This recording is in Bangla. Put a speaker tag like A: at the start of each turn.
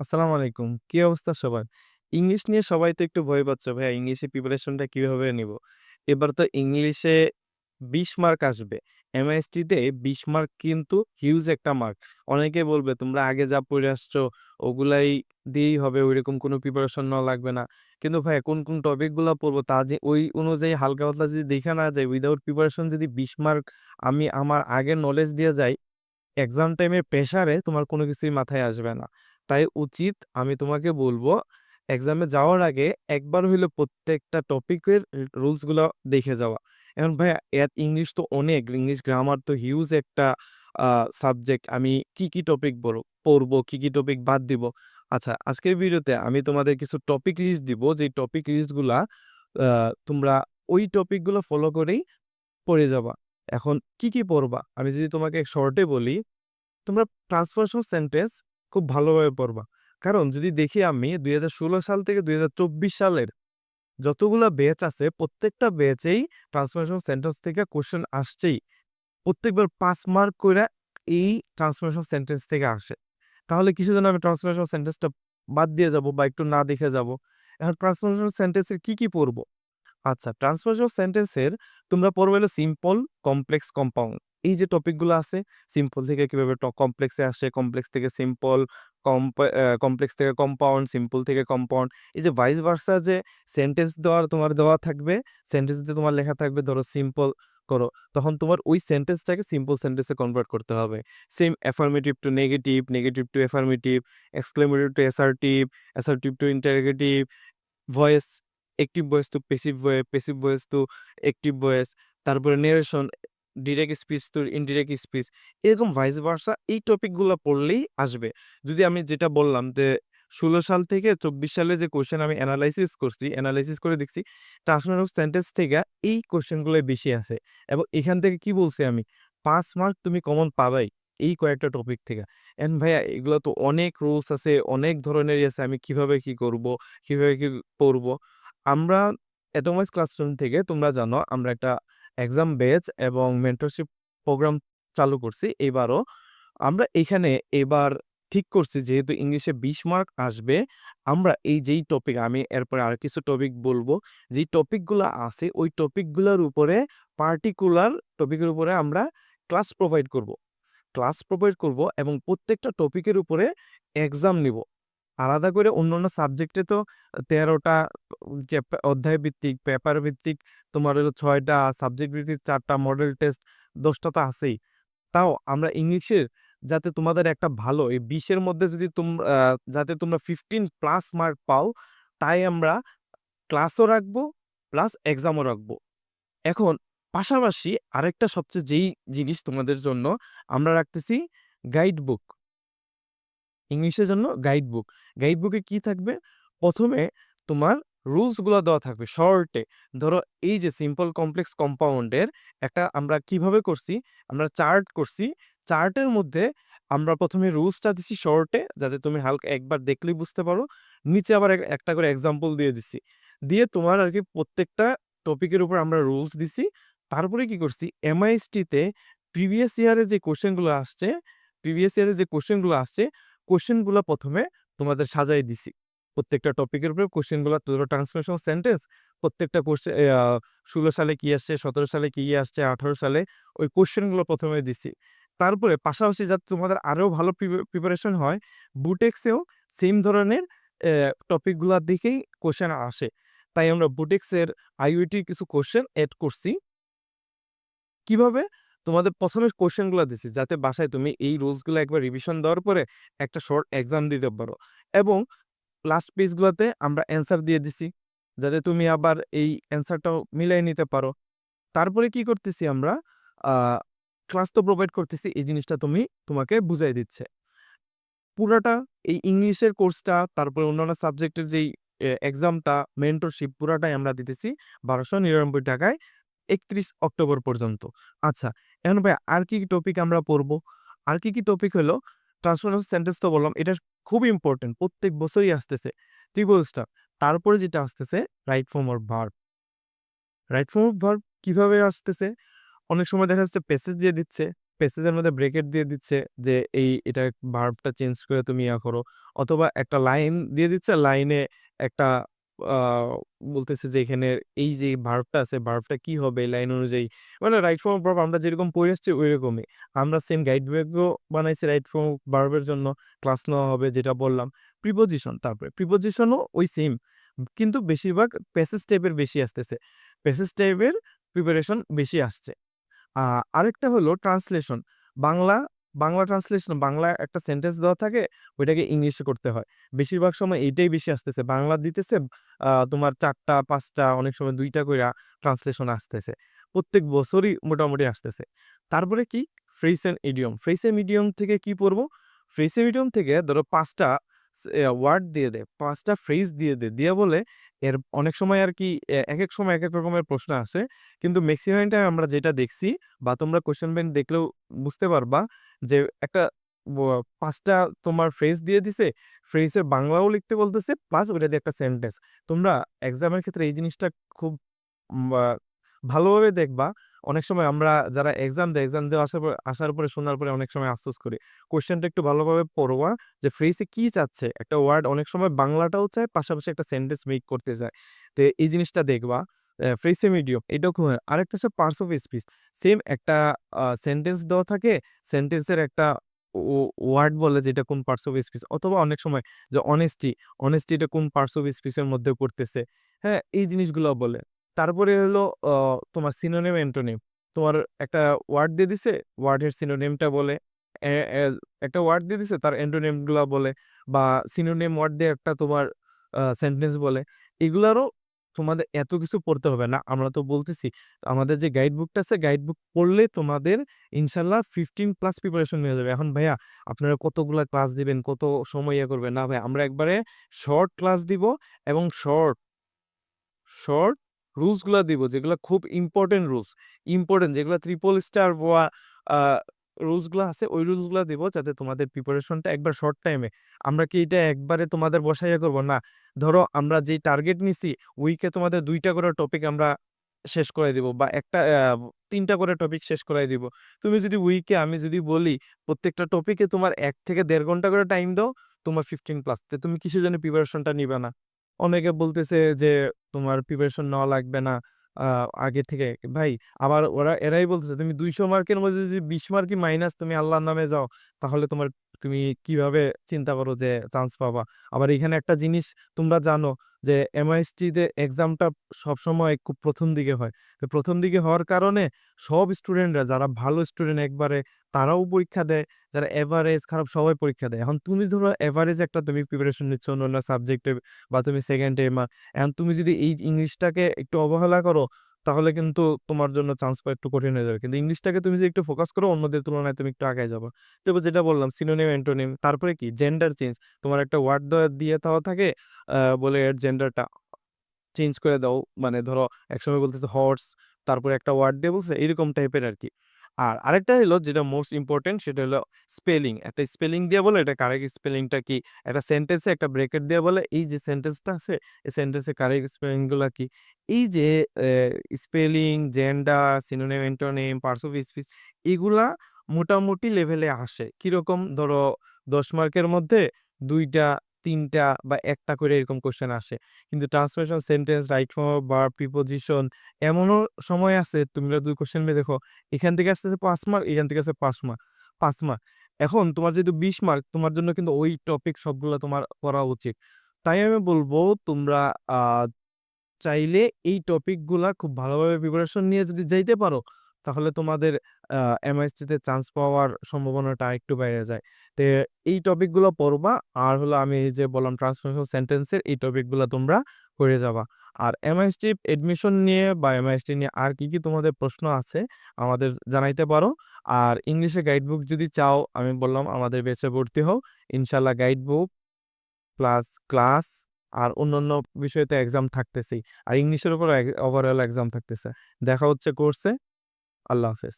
A: আসসালামু আলাইকুম। কি অবস্থা সবার? ইংলিশ নিয়ে সবাই তো একটু ভয় পাচ্ছে ভাইয়া ইংলিশে প্রিপারেশনটা কীভাবে নিবো? এবার তো ইংলিশে ২০ মার্ক আসবে। এমআইএসটি তে ২০ মার্ক কিন্তু হিউজ একটা মার্ক। অনেকে বলবে তোমরা আগে যা পড়ে আসছো ওগুলাই দিয়েই হবে ওইরকম কোনো প্রিপারেশন নেওয়া লাগবে না। কিন্তু ভাইয়া কোন, কোন টপিকগুলা পড়ব তা যে ওই অনুযায়ী হালকা পাতলা যদি দেইখা না যায় উইথআউট প্রিপারেশন যদি ২০ মার্ক আমি আমার আগের নলেজ দিয়ে যাই এক্সাম টাইমের প্রেশারে তোমার কোনো কিছুই মাথায় আসবে না। তাই উচিত আমি তোমাকে বলব, এক্সামে যাওয়ার আগে একবার হইলেও প্রত্যেকটা টপিকের র রুলসগুলা দেখে যাওয়া। এখন ভাইয়া এত ইংলিশ তো অনেক, ইংলিশ গ্রামার তো হিউজ একটা সাবজেক্ট। আমি কি, কি টপিক পড়ব, কি, কি টপিক বাদ দিব। আচ্ছা আজকের ভিডিওতে আমি তোমাদের কিছু টপিক লিস্ট দিব যেই টপিক লিস্টগুলা তোমরা ওই টপিকগুলো ফলো করেই পড়ে যাবা। এখন কি, কি পড়বা? আমি যদি তোমাকে শর্টে বলি, তোমরা ট্রান্সফরমেশন সেন্টেন্স খুব ভালোভাবে পড়বা। কারণ যদি দেখি আমি ২০১৬ সাল থেকে ২০২৪ সালের যতগুলা ব্যাচ আছে প্রত্যেকটা ব্যাচেই ট্রান্সফরমেশন সেন্টেন্স থেকে কোয়েশ্চেন আসছেই। প্রত্যেকবার পাঁচ মার্ক কইরা এই ট্রান্সফরমেশন সেন্টেন্স থেকে আসে। তাহলে কিসের জন্য আমি ট্রান্সফরমেশন সেন্টেন্সটা বাদ দিয়ে যাব বা একটু না দেখে যাব এখন ট্রান্সফরমেশন সেন্টেন্সের কি, কি পড়ব? আচ্ছা ট্রান্সফরমেশন সেন্টেন্সের তোমরা পড়বে হলো সিম্পল, কমপ্লেক্স, কম্পাউন্ড। এই যে টপিকগুলো আছে সিম্পল থেকে কীভাবে কমপ্লেক্সে আসে, কমপ্লেক্স থেকে সিম্পল, কম্প কমপ্লেক্স থেকে কম্পাউন্ড, সিম্পল থেকে কম্পাউন্ড। এই যে ভাইস ভার্সা যে সেন্টেন্স দেওয়ার তোমার দেওয়া থাকবে, সেন্টেন্সে তোমার লেখা থাকবে ধরো সিম্পল করো। তখন তোমার ওই সেন্টেন্সটাকে সিম্পল সেন্টেন্সে কনভার্ট করতে হবে। Same affirmative to negative, negative to affirmative, exclamatory to assertive, assertive to interrogative voice, active voice to passive voice passive voice to active voice, তারপরে narration, direct speech to indirect speech. এরকম ভাইস ভার্সা এই টপিকগুলা পড়লেই আসবে। যদি আমি যেটা বললাম যে ১৬ সাল থেকে ২৪ সালে যে কোয়েশ্চেন আমি অ্যানালাইসিস করছি, এনালাইসিস করে দেখছি ট্রান্সফরমেশন সেন্টেন্স থেকে এই কোয়েশ্চেন গুলাই বেশি আছে। এবং এখান থেকে কি বলছি আমি পাঁচ মার্ক তুমি কমন পাবাই এই কয়েকটা টপিক থেকে। এন্ড ভাইয়া এগুলো তো অনেক রুলস আছে, অনেক ধরনেরই আছে। আমি কীভাবে কি করব, কীভাবে কি পড়ব? আমরা এটমাইস ক্লাসরুম থেকে তোমরা জানো আমরা একটা এক্সাম ব্যাচ এবং মেন্টরশিপ প্রোগ্রাম চালু করছি এবারও। আমরা এখানে এবার ঠিক করছি যেহেতু ইংলিশে ২০ মার্ক আসবে, আমরা এই যেই টপিক আমি এরপরে আর কিছু টপিক বলব। যেই টপিকগুলা আছে ওই টপিকগুলার উপরে পার্টিকুলার টপিকের উপরে আমরা ক্লাস প্রোভাইড করব। ক্লাস প্রোভাইড করব এবং প্রত্যেকটা টপিকের উপরে এক্সাম নিবো। আলাদা করে অন্য অন্য সাবজেক্টে তো ১৩ টা অধ্যায় ভিত্তিক, পেপার ভিত্তিক তোমার হলো ৬ টা, সাবজেক্ট ভিত্তিক চারটা মডেল টেস্ট ১০ টা তো আছেই। তাও আমরা ইংলিশের যাতে তোমাদের একটা ভালো এই বিশের মধ্যে যদি তোম আ যাতে তোমরা 15 প্লাস মার্ক পাও, তাই আমরা ক্লাসও রাখব, প্লাস এক্সামও রাখব। এখন পাশাপাশি আরেকটা সবচেয়ে যেই জিনিস তোমাদের জন্য আমরা রাখতেছি গাইড বুক। ইংলিশের জন্য গাইড বুক। গাইড বুকে কি থাকবে? প্রথমে তোমার রুলসগুলা দেওয়া থাকবে শর্টে। ধরো এই যে সিম্পল, কমপ্লেক্স, কম্পাউন্ডের একটা আমরা কীভাবে করছি? আমরা চার্ট করছি। চার্টের মধ্যে আমরা প্রথমে রুলসটা দিছি শর্টে যাতে তুমি হালকা একবার দেখলেই বুঝতে পারো। নিচে আবার একটা করে এক্সাম্পল দিয়ে দিছি। দিয়ে তোমার আর কি প্রত্যেকটা টপিকের উপর আমরা রুলস দিছি। তারপরে কি করছি? এমআইএসটিতে প্রিভিয়াস ইয়ারে যে কোয়েশ্চেনগুলো আসছে, প্রিভিয়াস ইয়ারে যে কোয়েশ্চেনগুলো আসছে, কোয়েশ্চেনগুলা ১ম এ তোমাদের সাজায় দিছি। প্রত্যেকটা টপিকের উপরে কোয়েশ্চেনগুলা ধরো ট্রান্সফরমেশন সেন্টেন্স প্রত্যেকটা আ ১৬ সালে কি আসছে, ১৭ সালে কি আসছে, ১৮ সালে ওই কোয়েশ্চেন প্রথমে ১ম দিছি। তারপরে পাশাপাশি যাতে তোমাদের আরও ভালো প্রিপারেশন হয়, বুটেক্সেও সেম ধরনের অ্যা টপিকগুলার দিকেই কোয়েশ্চেন আসে। তাই আমরা বুটেক্সের আইওইটির কিছু কোয়েশ্চেন অ্যাড করছি। কীভাবে? তোমাদের ১ম এ কোয়েশ্চেনগুলা দিছি যাতে বাসায় তুমি এই রুলসগুলা একবার রিভিশন দেওয়ার পরে একটা শর্ট এক্সাম দিতে পারো। এবং লাস্ট পেজ গুলাতে আমরা অ্যান্সার দিয়ে দিছি। যাতে তুমি আবার এই অ্যান্সারটাও মিলায় নিতে পারো। তারপরে কি করতেছি আমরা? ক্লাস তো প্রোভাইড করতেছি এই জিনিসটা তুমি তোমাকে বুঝাই দিচ্ছে। পুরাটা এই ইংলিশের কোর্সটা তারপরে অন্যান্য সাবজেক্টের যেই এক্সামটা, মেন্টরশিপ পুরাটাই আমরা দিতেছি ৳১২৯৯ য় ৩১ অক্টোবর পর্যন্ত। আচ্ছা এখন ভাই আর কি, টপিক আমরা পড়ব? আর কি, কি টপিক হলো ট্রান্সফরমেশন সেন্টেন্স তো বললাম এটা খুব ইম্পোর্টেন্ট প্রত্যেক বছরই আসতেছে। ত্রিবল-স্টার তারপরে যেটা আসতেছে right form of verb. Right form of verb কীভাবে আসতেছে? অনেক সময় দেখা যাচ্ছে প্যাসেজ দিয়ে দিচ্ছে, প্যাসেজের মধ্যে ব্রেকেট দিয়ে দিচ্ছে যে এই এটা ভার্বটা চেঞ্জ করে তুমি ইয়া করো। অথবা একটা লাইন দিয়ে দিচ্ছে লাইনে একটা বলতেছে যে এখানে এই যে ভার্বটা আছে ভার্বটা কি হবে লাইন অনুযায়ী। মানে রাইট ফর্ম ভার্ব আমরা যেরকম পড়ে আসছি ঐরকমই। আমরা সেম গাইড বুকও বানাইছি রাইট ফর্ম অফ ভার্বের জন্য ক্লাস নেওয়া হবে যেটা বললাম। প্রিপোজিশন তারপরে প্রিপোজিশনও ওই সেম। কিন্তু বেশিরভাগ প্যাসেজ টাইপের বেশি আসতেছে। প্যাসেজ টাইপের প্রিপারেশন বেশি আসছে। আরেকটা হলো ট্রান্সলেশন। বাংলা, বাংলা ট্রান্সলেশন বাংলা একটা সেন্টেন্স দেওয়া থাকে, ওইটাকে ইংলিশে করতে হয়। বেশিরভাগ সময় এইটাই বেশি আসতেছে। বাংলা দিতেছে তোমার চারটা, পাঁচটা, অনেক সময় ২ টা কইরা ট্রান্সলেশন আসতেছে। প্রত্যেক বছরই মোটামুটি আসতেছে। তারপরে কি and idiom. Phrases and idiom থেকে কি পড়ব? ফ্রেসেন অ্যান্ড ইডিয়ম থেকে ধরো ৫ টা সে ওয়ার্ড দিয়ে দেয়। পাঁচটা ফ্রেজ দিয়ে দেয়। দিয়ে বলে এর অনেক সময় আর কি, এ এক সময় এক এক রকমের প্রশ্ন আসে। কিন্তু মেক্সিমাম টাইম আমরা যেটা দেখছি বা তোমরা কোয়েশ্চেন ব্যাংক দেখলেও বুঝতে পারবা যে একটা পাঁচটা তোমার ফ্রেজ দিয়ে দিছে। ফ্রেজের বাংলাও লিখতে বলতেছে প্লাস ওইটা দিয়ে একটা সেন্টেন্স। তোমরা এক্সামের ক্ষেত্রে এই জিনিসটা খুব ভালোভাবে দেখবা। অনেক সময় আমরা যারা এক্সাম দেয়, এক্সাম দেওয়া আসার পর আসার পরে শোনার পরে অনেক সময় আফসোস করি। কোয়েশ্চেনটা একটু ভালোভাবে পড়োয়া যে ফ্রেসে কি চাচ্ছে? একটা ওয়ার্ড অনেক সময় বাংলাটাও চায় পাশাপাশি একটা সেন্টেন্স মেক করতে চায়। তো এই জিনিসটা দেখবা। ফ্রেসে মিডিয়াম এটাও খুব। আরেকটা হচ্ছে পার্স অফ স্পিচ। সেম একটা সেন্টেন্স দেওয়া থাকে। সেন্টেন্সের একটা ওয়ার্ড বলে যেটা কোন পার্টস অফ স্পিচ অথবা অনেক সময় যে অনেস্টি, অনেস্টি এটা কোন পার্টস অফ স্পিচ এর মধ্যে পড়তেছে। হ্যাঁ? এই জিনিসগুলো বলে। তারপরে হলো তোমার সিনোনেম অ্যান্টোনিম। তোমার একটা ওয়ার্ড দিয়ে দিছে, ওয়ার্ডের সিনোনেমটা বলে। একটা ওয়ার্ড দিয়ে দিছে তার অ্যান্টোনিমগুলা বলে বা সিনোনেম ওয়ার্ড দিয়ে একটা তোমার সেন্টেন্স বলে। এগুলারও তোমাদের এত কিছু পড়তে হবে না। আমরা তো বলতেছি আমাদের যে গাইড বুকটা আছে গাইড বুক পড়লে তোমাদের ইনশাল্লাহ ফিফটিন প্লাস প্রিপারেশন হয়ে যাবে। এখন ভাইয়া আপনারা কতগুলা ক্লাস দিবেন, কত সময় ইয়ে করবেন? না ভাই আমরা একবারে শর্ট ক্লাস দিব এবং শর্ট শর্ট রুলসগুলা দিব যেগুলা খুব ইম্পর্টেন্ট রুলস। ইম্পর্টেন্ট যেগুলো ত্রিপল স্টার বা আ রুলসগুলা আছে ওই রুলসগুলা দিব যাতে তোমাদের প্রিপারেশনটা একবার শর্ট টাইমে আমরা কি এটা একবারে তোমাদের বসাইয়া করব? না। ধরো আমরা যেই টার্গেট নিছি উইকে তোমাদের দুইটা করে টপিক আমরা শেষ করায় দিব বা একটা তিনটা করে টপিক শেষ করাই দিব। তুমি যদি উইকে আমি যদি বলি প্রত্যেকটা টপিকে তোমার এক থেকে দেড় ঘণ্টা করে টাইম দাও, তোমার 15 প্লাস। তো তুমি কিসের জন্য প্রিপারেশনটা নিবে না? অনেকে বলতেছে যে, তোমার প্রিপারেশন নেওয়া লাগবে না আগে থেকে। ভাই, আবার ওরা, এরাই বলতেছে, তুমি ২০০ মার্কের মধ্যে যদি ২০ মার্কই মাইনাস তুমি আল্লাহর নামে যাও, তাহলে তোমার তুমি কীভাবে চিন্তা করো যে চান্স পাবা? আবার এখানে একটা জিনিস তোমরা জানো যে এমআইএসটিতে এক্সামটা সবসময় খুব ১ম দিকে হয়। তো প্রথম দিকে হওয়ার কারণে সব স্টুডেন্টরা যারা ভালো স্টুডেন্ট একবারে, তারাও পরীক্ষা দেয়। যারা এভারেজ খারাপ সবাই পরীক্ষা দেয়। এখন তুমি ধরো এভারেজ একটা তুমি প্রিপারেশন নিচ্ছ অন্যান্য সাবজেক্টে বা তুমি সেকেন্ড টাইমার। এখন তুমি যদি এই ইংলিশটাকে একটু অবহেলা করো তাহলে কিন্তু তোমার জন্য চান্স পাওয়া একটু কঠিন হয়ে যাবে। কিন্তু ইংলিশটাকে তুমি যদি একটু ফোকাস করো অন্যদের তুলনায় তুমি একটু আগে যাব তারপর যেটা বললাম সিনোনিম, অ্যান্টোনিম তারপরে কি জেন্ডার চেঞ্জ। তোমার একটা ওয়ার্ড দিয়ে দেওয়া থাকে বলে এর জেন্ডারটা চেঞ্জ করে দাও। মানে ধরো একসময় বলতেছে হর্স তারপরে একটা ওয়ার্ড দিয়ে বলছে এরকম টাইপের আরকি। আর আরেকটা হলো যেটা মোস্ট ইম্পর্টেন্ট সেটা হলো স্পেলিং। একটা স্পেলিং দিয়ে বলে এটা কারেক্ট স্পেলিংটা কি? একটা সেন্টেন্সে একটা ব্রেকেট দিয়ে বলে এই যে সেন্টেন্সটা আছে এই সেন্টেন্সের কারেক্ট স্পেলিংগুলা কি? এই যে spelling, gender, synonym antonym, parts of speech এগুলা মোটামুটি লেভেলে আসে। কীরকম? ধরো ১০ মার্কের মধ্যে ২ টা, ৩ টা বা একটা করে এরকম কোয়েশ্চেন আসে। কিন্তু translation, sentence, right form verb, preposition এমনও সময় আছে তোমরা ২ কোয়েশ্চেন দেখো এখান থেকে আসতেছে পাঁচ মার্ক, এখান থেকে আসছে ৫ মার্ক পাঁচ মার্ক। এখন তোমার যেহেতু ২০ মার্ক তোমার জন্য কিন্তু ওই টপিক সবগুলো তোমার পড়া উচিত। তাই আমি বলব তোমরা চাইলে এই টপিকগুলা খুব ভালোভাবে প্রিপারেশন নিয়ে যদি যাইতে পারো তাহলে তোমাদের আ এমআইএসটিতে চান্স পাওয়ার সম্ভাবনাটা আরেকটু বেড়ে যায়। তো এই টপিকগুলো পড়বা আর হলো আমি এই যে বললাম ট্রান্সলেশন সেন্টেন্সের এই টপিকগুলো তোমরা পড়ে যাবা। আর এমআইএসটি এডমিশন নিয়ে বা এমআইএসটি নিয়ে আর কি, কি তোমাদের প্রশ্ন আছে আমাদের জানাইতে পারো। আর ইংলিশে গাইড বুক যদি চাও আমি বললাম আমাদের ব্যাচে ভর্তি হও। ইনশাল্লাহ গাইড বুক প্লাস ক্লাস আর অন্যান্য বিষয়ে তো এক্সাম থাকতেছেই। আর ইংলিশের উপর ওভারঅল এক্সাম থাকতেছে। দেখা হচ্ছে কোর্সে। আল্লাহ হাফেজ।